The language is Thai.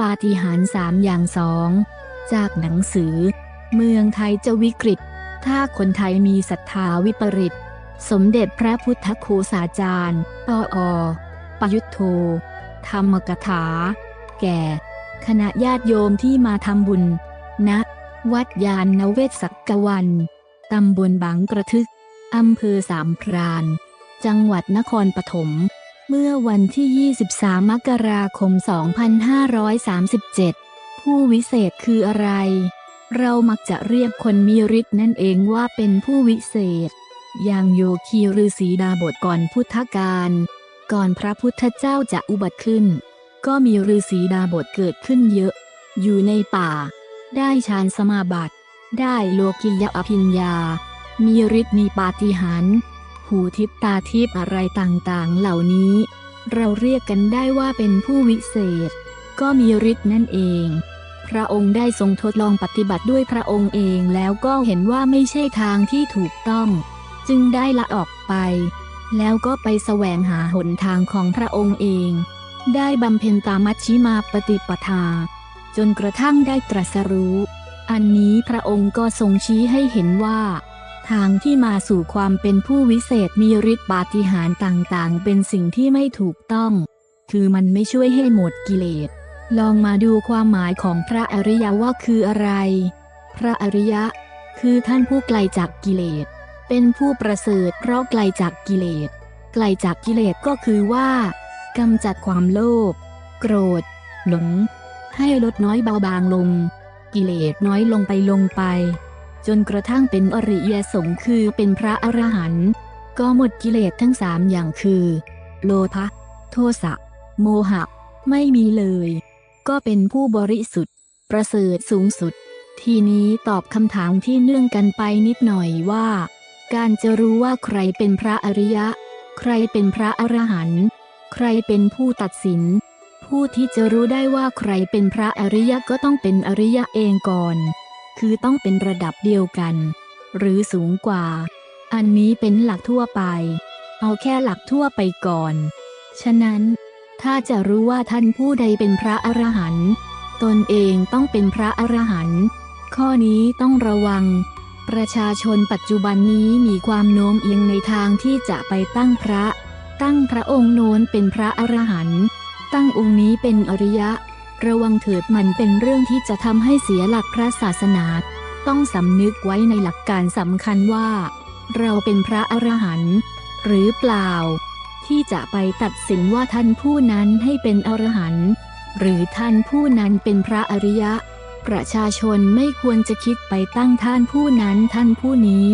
ปาฏิหาริย์สามอย่างสองจากหนังสือ เมืองไทยจะวิกฤต ถ้าคนไทยมีศรัทธาวิปริต สมเด็จพระพุทธโฆษาจารย์ปออปยุทโธ ธรรมกถา แก่ คณะญาติโยมที่มาทำบุญณวัดยานนเวศสักกวัน ตำบลบางกระทึก อำเภอสามพราน จังหวัดนครปฐม เมื่อวันที่ 23 มกราคม 2537 ผู้วิเศษคืออะไร เรามักจะเรียกคนมีฤทธิ์นั่นเองว่าเป็นผู้วิเศษ อย่างโยคีฤาษีดาบทก่อนพุทธกาล ก่อนพระพุทธเจ้าจะอุบัติขึ้น ก็มีฤาษีดาบทเกิดขึ้นเยอะ อยู่ในป่า ได้ฌานสมาบัติ ได้โลกิยอภิญญา มีฤทธิ์มีปาฏิหาริย์ หูทิพตาทิพอะไรต่างๆ เหล่านี้ เราเรียกกันได้ว่าเป็นผู้วิเศษ ก็มีฤทธิ์นั่นเอง พระองค์ได้ทรงทดลองปฏิบัติด้วยพระองค์เองแล้วก็เห็นว่าไม่ใช่ทางที่ถูกต้อง จึงได้ละออกไป แล้วก็ไปแสวงหาหนทางของพระองค์เอง ได้บำเพ็ญตามมัชชิมาปฏิปทา จนกระทั่งได้ตรัสรู้ อันนี้พระองค์ก็ทรงชี้ให้เห็นว่า ทางที่มาสู่ความเป็นผู้วิเศษมีฤทธิ์ปาฏิหาริย์ต่างๆ เป็นสิ่งที่ไม่ถูกต้อง คือมันไม่ช่วยให้หมดกิเลส ลองมาดูความหมายของพระอริยว่าคืออะไร พระอริยะ คือท่านผู้ไกลจากกิเลส เป็นผู้ประเสริฐเพราะไกลจากกิเลส ไกลจากกิเลสก็คือว่ากำจัดความโลภ โกรธ หลง ให้ลดน้อยเบาบางลง กิเลสน้อยลงไปลงไป จนกระทั่งเป็นอริยสงฆ์คือเป็นพระอรหันต์ก็หมดกิเลสทั้งสามอย่างคือ โลภะโทสะ โมหะ ไม่มีเลย ก็เป็นผู้บริสุทธิ์ ประเสริฐสูงสุด ทีนี้ตอบคำถามที่เนื่องกันไปนิดหน่อยว่า การจะรู้ว่าใครเป็นพระอริยะ ใครเป็นพระอรหันต์ใครเป็นผู้ตัดสิน ผู้ที่จะรู้ได้ว่าใครเป็นพระอริยะก็ต้องเป็นอริยะเองก่อน คือต้องเป็นระดับเดียวกัน หรือสูงกว่า อันนี้เป็นหลักทั่วไป เอาแค่หลักทั่วไปก่อน ฉะนั้น ถ้าจะรู้ว่าท่านผู้ใดเป็นพระอรหันต์ตนเองต้องเป็นพระอรหันต์ข้อนี้ต้องระวัง ประชาชนปัจจุบันนี้มีความโน้มเอียงในทางที่จะไปตั้งพระ ตั้งพระองค์โน้นเป็นพระอรหันต์ตั้งองค์นี้เป็นอริยะ ระวังเถิดมันเป็นเรื่องที่จะทำให้เสียหลักพระศาสนา ต้องสำนึกไว้ในหลักการสำคัญว่า เราเป็นพระอรหันต์หรือเปล่า ที่จะไปตัดสินว่าท่านผู้นั้นให้เป็นอรหันต์หรือท่านผู้นั้นเป็นพระอริยะ ประชาชนไม่ควรจะคิดไปตั้งท่านผู้นั้นท่านผู้นี้